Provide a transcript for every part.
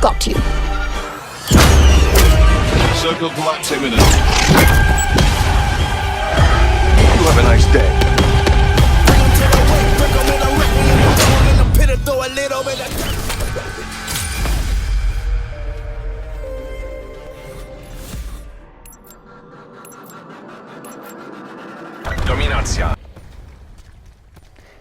protect you. Circle collapse imminent. You have a nice day. Dominacja.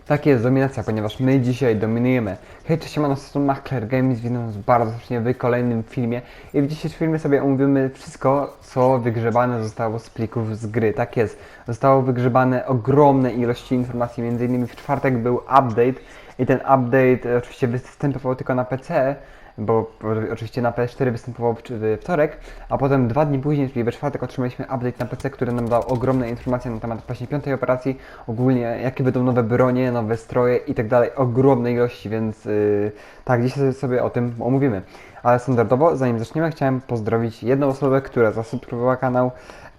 Tak jest, dominacja, ponieważ my dzisiaj dominujemy. Hej, cześć, na to Makler Games, witam was bardzo serdecznie w kolejnym filmie. I w dzisiejszym filmie sobie omówimy wszystko, co wygrzebane zostało z plików z gry. Tak jest, zostało wygrzebane ogromne ilości informacji, między innymi w czwartek był update i ten update oczywiście występował tylko na PC, bo oczywiście na PS4 występował w wtorek, a potem dwa dni później, czyli we czwartek otrzymaliśmy update na PC, który nam dał ogromne informacje na temat właśnie piątej operacji, ogólnie jakie będą nowe bronie, nowe stroje i tak dalej, ogromnej ilości, więc yy, tak, dzisiaj sobie o tym omówimy. Ale standardowo, zanim zaczniemy, chciałem pozdrowić jedną osobę, która zasubskrybowała kanał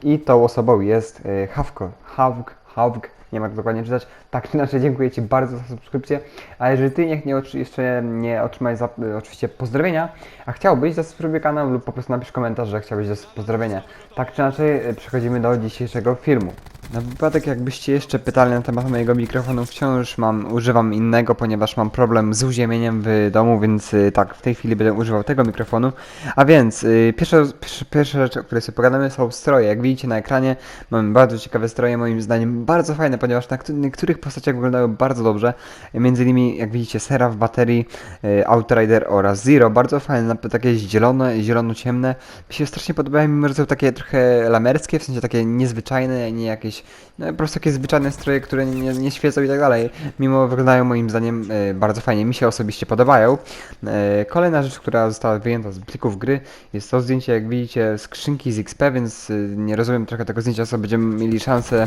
i tą osobą jest yy, Hawko, Hawk, Hawk, nie ma jak dokładnie czytać. Tak czy inaczej, dziękuję Ci bardzo za subskrypcję. A jeżeli Ty nie, otrzy- jeszcze nie otrzymałeś za, y, oczywiście pozdrowienia, a chciałbyś, zasubskrybuj kanał lub po prostu napisz komentarz, że chciałbyś pozdrowienia. Tak czy inaczej, y, przechodzimy do dzisiejszego filmu. Na wypadek jakbyście jeszcze pytali na temat mojego mikrofonu, wciąż mam, używam innego, ponieważ mam problem z uziemieniem w domu, więc y, tak, w tej chwili będę używał tego mikrofonu. A więc, y, pierwsza, pierwsza, pierwsza rzecz, o której sobie pogadamy, są stroje. Jak widzicie na ekranie, mamy bardzo ciekawe stroje, moim zdaniem bardzo fajne, ponieważ na któ- niektórych postaciach wyglądały bardzo dobrze. Między innymi, jak widzicie, Sera w baterii, y, Outrider oraz Zero, bardzo fajne, takie zielone, zielono-ciemne. Mi się strasznie podobają, mimo że są takie trochę lamerskie, w sensie takie niezwyczajne, nie jakieś, no po prostu takie zwyczajne stroje, które nie, nie świecą i tak dalej. Mimo wyglądają moim zdaniem y, bardzo fajnie, mi się osobiście podobają. E, Kolejna rzecz, która została wyjęta z plików gry, jest to zdjęcie, jak widzicie, skrzynki z XP, więc nie rozumiem trochę tego zdjęcia, co będziemy mieli szansę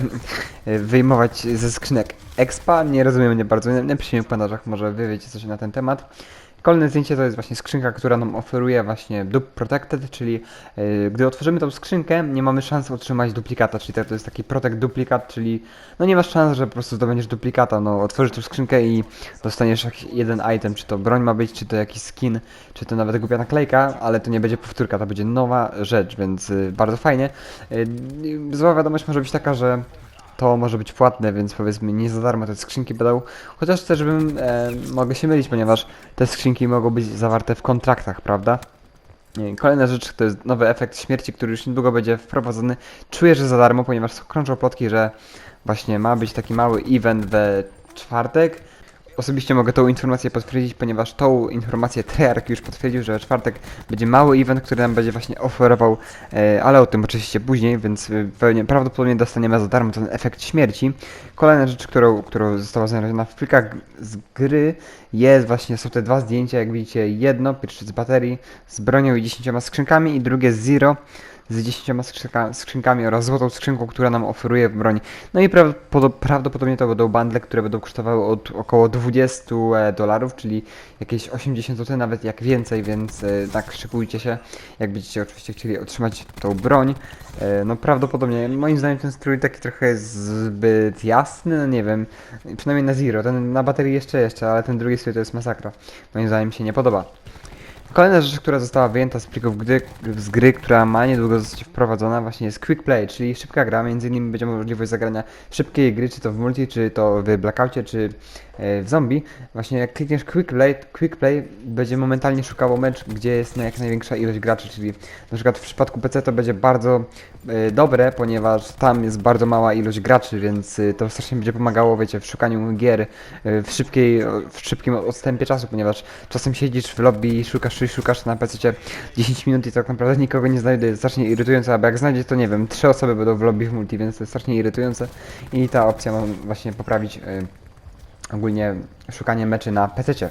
wyjmować ze skrzynek expa. Nie rozumiem nie bardzo, napiszcie w komentarzach, może wy wiecie coś na ten temat. Kolejne zdjęcie to jest właśnie skrzynka, która nam oferuje właśnie Dupe Protected, czyli yy, gdy otworzymy tą skrzynkę, nie mamy szans otrzymać duplikata, czyli to to jest taki Protect Duplikat, czyli no nie masz szans, że po prostu zdobędziesz duplikata, no otworzysz tą skrzynkę i dostaniesz jakiś jeden item, czy to broń ma być, czy to jakiś skin, czy to nawet głupia naklejka, ale to nie będzie powtórka, to będzie nowa rzecz, więc yy, bardzo fajnie. Yy, zła wiadomość może być taka, że to może być płatne, więc powiedzmy nie za darmo te skrzynki będą. Chociaż też bym e, mogę się mylić, ponieważ te skrzynki mogą być zawarte w kontraktach, prawda? Nie, Kolejna rzecz to jest nowy efekt śmierci, który już niedługo będzie wprowadzony. Czuję, że za darmo, ponieważ krążą plotki, że właśnie ma być taki mały event we czwartek. Osobiście mogę tą informację potwierdzić, ponieważ tą informację Treyarch już potwierdził, że czwartek będzie mały event, który nam będzie właśnie oferował, e, ale o tym oczywiście później, więc e, pewnie, prawdopodobnie dostaniemy za darmo ten efekt śmierci. Kolejna rzecz, którą, którą została znaleziona w plikach z gry jest właśnie, są te dwa zdjęcia, jak widzicie, jedno, pierwsze z baterii, z bronią i 10 skrzynkami i drugie z Zero z 10 skrzynka, skrzynkami oraz złotą skrzynką, która nam oferuje broń. No i prawdopodo- prawdopodobnie to będą bundle, które będą kosztowały od około 20 e, dolarów, czyli jakieś 80 zł, nawet jak więcej, więc e, tak szykujcie się, jak będziecie oczywiście chcieli otrzymać tą broń. E, No prawdopodobnie, moim zdaniem ten strój taki trochę jest zbyt jasny, no nie wiem, przynajmniej na Zero, ten na baterii jeszcze jeszcze, ale ten drugi strój to jest masakra. Moim zdaniem się nie podoba. Kolejna rzecz, która została wyjęta z plików gry, z gry, która ma niedługo zostać wprowadzona, właśnie jest Quick Play, czyli szybka gra. Między innymi będzie możliwość zagrania szybkiej gry, czy to w multi, czy to w Blackoutie, czy w zombie. Właśnie jak klikniesz Quick Play, Quick Play będzie momentalnie szukało mecz, gdzie jest jak największa ilość graczy, czyli na przykład w przypadku PC to będzie bardzo e, dobre, ponieważ tam jest bardzo mała ilość graczy, więc e, to strasznie będzie pomagało, wiecie, w szukaniu gier e, w, szybkiej, w szybkim odstępie czasu, ponieważ czasem siedzisz w lobby i szukasz, szukasz na PC 10 minut i tak naprawdę nikogo nie znajdę, jest strasznie irytujące, albo jak znajdzie to nie wiem, trzy osoby będą w lobby w multi, więc to jest strasznie irytujące i ta opcja ma właśnie poprawić e, ogólnie szukanie meczy na PC.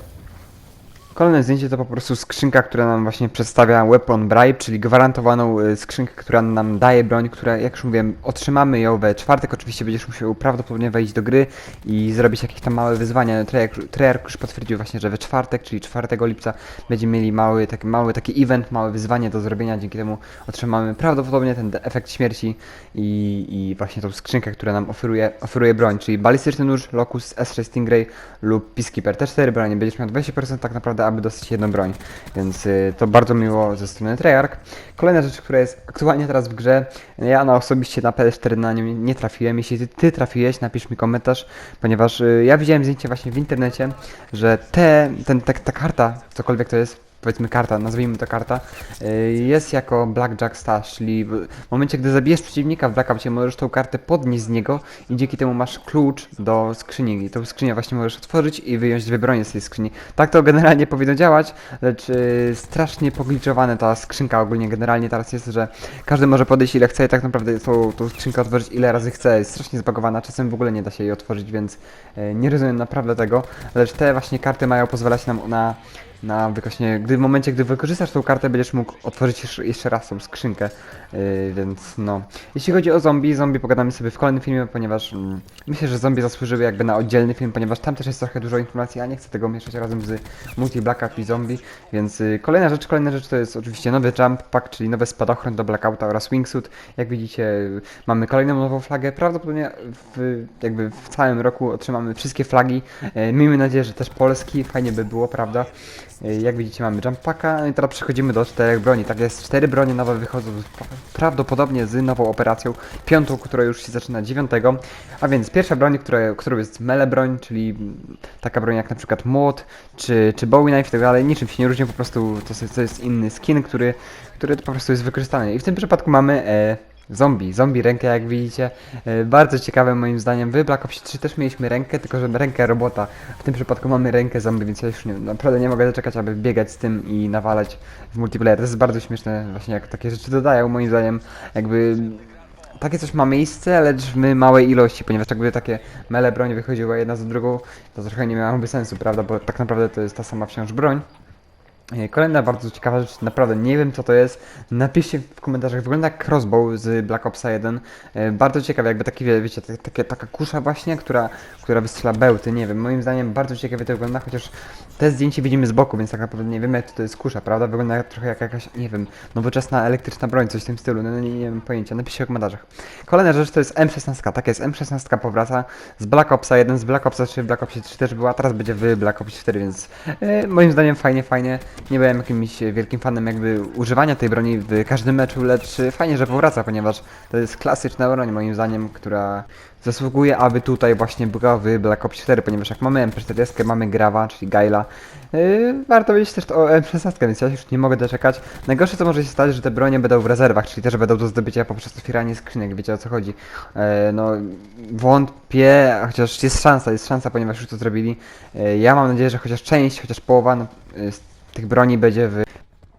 Kolejne zdjęcie to po prostu skrzynka, która nam właśnie przedstawia Weapon Bribe, czyli gwarantowaną y, skrzynkę, która nam daje broń, która, jak już mówiłem, otrzymamy ją we czwartek. Oczywiście będziesz musiał prawdopodobnie wejść do gry i zrobić jakieś tam małe wyzwania. Treyarch, Treyarch już potwierdził właśnie, że we czwartek, czyli 4 lipca będziemy mieli mały taki, mały taki event, małe wyzwanie do zrobienia. Dzięki temu otrzymamy prawdopodobnie ten efekt śmierci i, i właśnie tą skrzynkę, która nam oferuje, oferuje broń, czyli balistyczny nóż, Locus, S6 Stingray lub Peacekeeper. Te cztery bronie będziesz miał 20% tak naprawdę aby dostać jedną broń. Więc y, to bardzo miło ze strony Treyarch. Kolejna rzecz, która jest aktualnie teraz w grze, ja na osobiście na PS4 na nią nie trafiłem. Jeśli ty, ty trafiłeś, napisz mi komentarz, ponieważ y, ja widziałem zdjęcie właśnie w internecie, że te, ten, ta, ta karta, cokolwiek to jest, powiedzmy karta, nazwijmy to karta, y, jest jako Blackjack Stash, czyli w momencie, gdy zabijesz przeciwnika w Blackoutie, możesz tą kartę podnieść z niego i dzięki temu masz klucz do skrzyni. I tą skrzynię właśnie możesz otworzyć i wyjąć dwie bronie z tej skrzyni. Tak to generalnie powinno działać, lecz y, strasznie pogliczowane ta skrzynka ogólnie generalnie teraz jest, że każdy może podejść ile chce i tak naprawdę tą, tą skrzynkę otworzyć ile razy chce. Jest strasznie zbagowana, czasem w ogóle nie da się jej otworzyć, więc y, nie rozumiem naprawdę tego, lecz te właśnie karty mają pozwalać nam na na właśnie, gdy w momencie, gdy wykorzystasz tą kartę, będziesz mógł otworzyć jeszcze, raz tą skrzynkę, yy, więc no. Jeśli chodzi o zombie, zombie pogadamy sobie w kolejnym filmie, ponieważ mm, myślę, że zombie zasłużyły jakby na oddzielny film, ponieważ tam też jest trochę dużo informacji, a nie chcę tego mieszać razem z multi Black Ops i zombie, więc yy, kolejna rzecz, kolejna rzecz to jest oczywiście nowy jump pack, czyli nowy spadochron do Blackouta oraz wingsuit. Jak widzicie, yy, mamy kolejną nową flagę, prawdopodobnie w, jakby w całym roku otrzymamy wszystkie flagi, yy, miejmy nadzieję, że też Polski, fajnie by było, prawda? Yy, Jak widzicie mamy jump packa, no i teraz przechodzimy do czterech broni. Tak jest, cztery bronie nowe wychodzą prawdopodobnie z nową operacją, piątą, która już się zaczyna 9. A więc pierwsza broń, która, którą jest mele broń, czyli taka broń jak na przykład młot, czy, czy bowie knife i tak dalej, niczym się nie różni, po prostu to jest, to jest inny skin, który, który po prostu jest wykorzystany. I w tym przypadku mamy e, zombie, zombie rękę jak widzicie, e, bardzo ciekawe moim zdaniem. W Black Ops 3 też mieliśmy rękę, tylko że rękę robota. W tym przypadku mamy rękę zombie, więc ja już nie, naprawdę nie mogę doczekać, aby biegać z tym i nawalać w multiplayer. To jest bardzo śmieszne właśnie jak takie rzeczy dodają moim zdaniem, jakby takie coś ma miejsce, lecz w małej ilości, ponieważ jakby takie mele broń wychodziły jedna za drugą, to trochę nie miałoby sensu, prawda, bo tak naprawdę to jest ta sama wciąż broń. E, Kolejna bardzo ciekawa rzecz, naprawdę nie wiem co to jest. Napiszcie w komentarzach, wygląda jak crossbow z Black Opsa 1. E, Bardzo ciekawe, jakby taki, wie- wiecie, tak- taka kusza właśnie, która, która wystrzela bełty, nie wiem, moim zdaniem bardzo ciekawie to wygląda, chociaż te zdjęcie widzimy z boku, więc tak naprawdę nie wiemy jak to jest kusza, prawda? Wygląda trochę jak jakaś, nie wiem, nowoczesna elektryczna broń, coś w tym stylu, no, nie, nie mam pojęcia, napiszcie w komentarzach. Kolejna rzecz to jest M16, tak jest, M16 powraca z Black Opsa 1, z Black Opsa 3, w Black Opsie 3 też była, teraz będzie w Black Ops 4, więc e, moim zdaniem fajnie, fajnie. Nie byłem jakimś wielkim fanem jakby używania tej broni w każdym meczu, lecz fajnie, że powraca, ponieważ to jest klasyczna broń moim zdaniem, która zasługuje, aby tutaj właśnie była w Black Ops 4, ponieważ jak mamy M40, mamy Grawa, czyli Gaila, yy, warto wiedzieć też o M16, więc ja już nie mogę doczekać. Najgorsze co może się stać, że te bronie będą w rezerwach, czyli też będą do zdobycia poprzez otwieranie skrzynek, wiecie o co chodzi. E, no, wątpię, chociaż jest szansa, jest szansa, ponieważ już to zrobili. E, ja mam nadzieję, że chociaż część, chociaż połowa no, y, z tych broni będzie w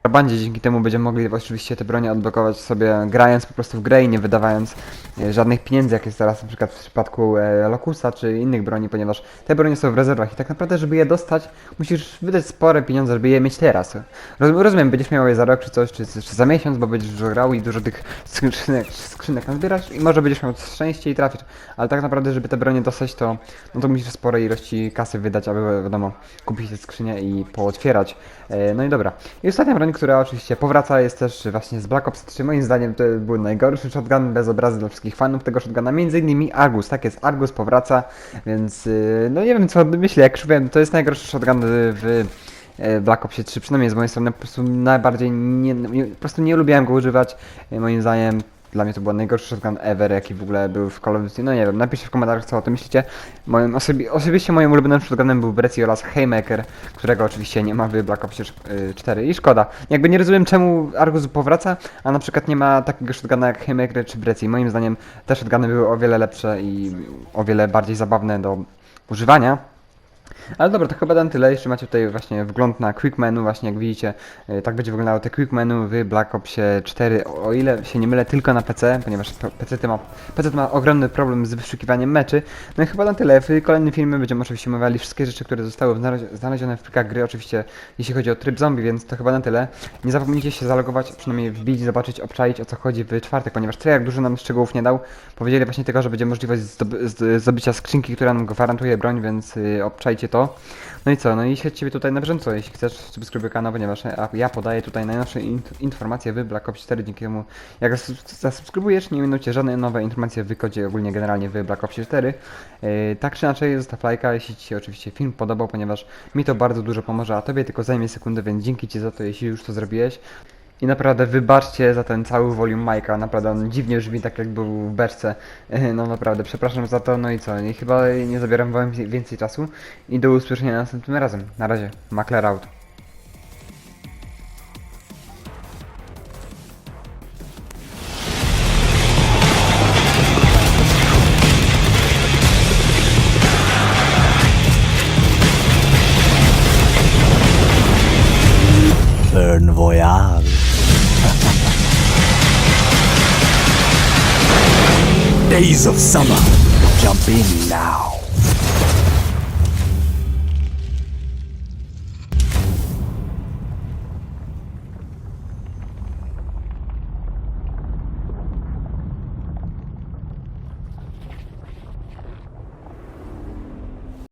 kontrabandzie, dzięki temu będziemy mogli oczywiście te bronie odblokować sobie grając po prostu w grę i nie wydawając e, żadnych pieniędzy, jak jest teraz na przykład w przypadku e, Locusa czy innych broni, ponieważ te bronie są w rezerwach i tak naprawdę, żeby je dostać, musisz wydać spore pieniądze, żeby je mieć teraz. Roz, rozumiem, będziesz miał je za rok czy coś, czy, czy za miesiąc, bo będziesz dużo grał i dużo tych skrzynek, skrzynek nazbierasz i może będziesz miał szczęście i trafisz, ale tak naprawdę, żeby te bronie dostać, to, no to musisz spore ilości kasy wydać, aby wiadomo, kupić te skrzynie i pootwierać. E, No i dobra. I ostatnia broń, która oczywiście powraca, jest też właśnie z Black Ops 3. Moim zdaniem to był najgorszy shotgun bez obrazy dla wszystkich fanów tego shotguna. Między innymi Argus. Tak jest, Argus powraca, więc y, no nie wiem co myślę, jak już wiem, to jest najgorszy shotgun w e, Black Opsie 3, przynajmniej z mojej strony po prostu najbardziej nie, po prostu nie lubiłem go używać. E, Moim zdaniem dla mnie to był najgorszy shotgun ever, jaki w ogóle był w Call of Duty. No nie wiem, napiszcie w komentarzach co o tym myślicie. Moim, osobi osobiście moim ulubionym shotgunem był Brecy oraz Haymaker, którego oczywiście nie ma w Black Opsie y, 4 i szkoda. Jakby nie rozumiem czemu Argus powraca, a na przykład nie ma takiego shotguna jak Haymaker czy Brecy. Moim zdaniem te shotguny były o wiele lepsze i o wiele bardziej zabawne do używania. Ale dobra, to chyba na tyle. Jeszcze macie tutaj właśnie wgląd na quick menu, właśnie jak widzicie, e, tak będzie wyglądało te quick menu w Black Opsie 4, o ile się nie mylę, tylko na PC, ponieważ PC ma, PC ma ogromny problem z wyszukiwaniem meczy. No i chyba na tyle. W kolejnym filmie będziemy oczywiście omawiali wszystkie rzeczy, które zostały znalezione w plikach gry, oczywiście jeśli chodzi o tryb zombie, więc to chyba na tyle. Nie zapomnijcie się zalogować, przynajmniej wbić, zobaczyć, obczaić o co chodzi w czwartek, ponieważ Treyarch dużo nam szczegółów nie dał. Powiedzieli właśnie tylko, że będzie możliwość zdobycia skrzynki, która nam gwarantuje broń, więc y, obczajcie to. No i co, no i śledź Ciebie tutaj na bieżąco, jeśli chcesz, subskrybuj kanał, ponieważ ja- podaję tutaj najnowsze int- informacje w Black Ops 4, dzięki temu jak zas- zasubskrybujesz, nie będą Cię żadne nowe informacje w wykodzie ogólnie generalnie w Black Opsie 4. Yy, tak czy inaczej, zostaw lajka, jeśli Ci się oczywiście film podobał, ponieważ mi to bardzo dużo pomoże, a Tobie tylko zajmie sekundę, więc dzięki Ci za to, jeśli już to zrobiłeś. I naprawdę wybaczcie za ten cały volume Majka, naprawdę on dziwnie brzmi tak jak był w beczce. No naprawdę, przepraszam za to, no i co, i chyba nie zabieram wam więcej czasu i do usłyszenia następnym razem. Na razie, Makler out. Days of summer. Jump in now.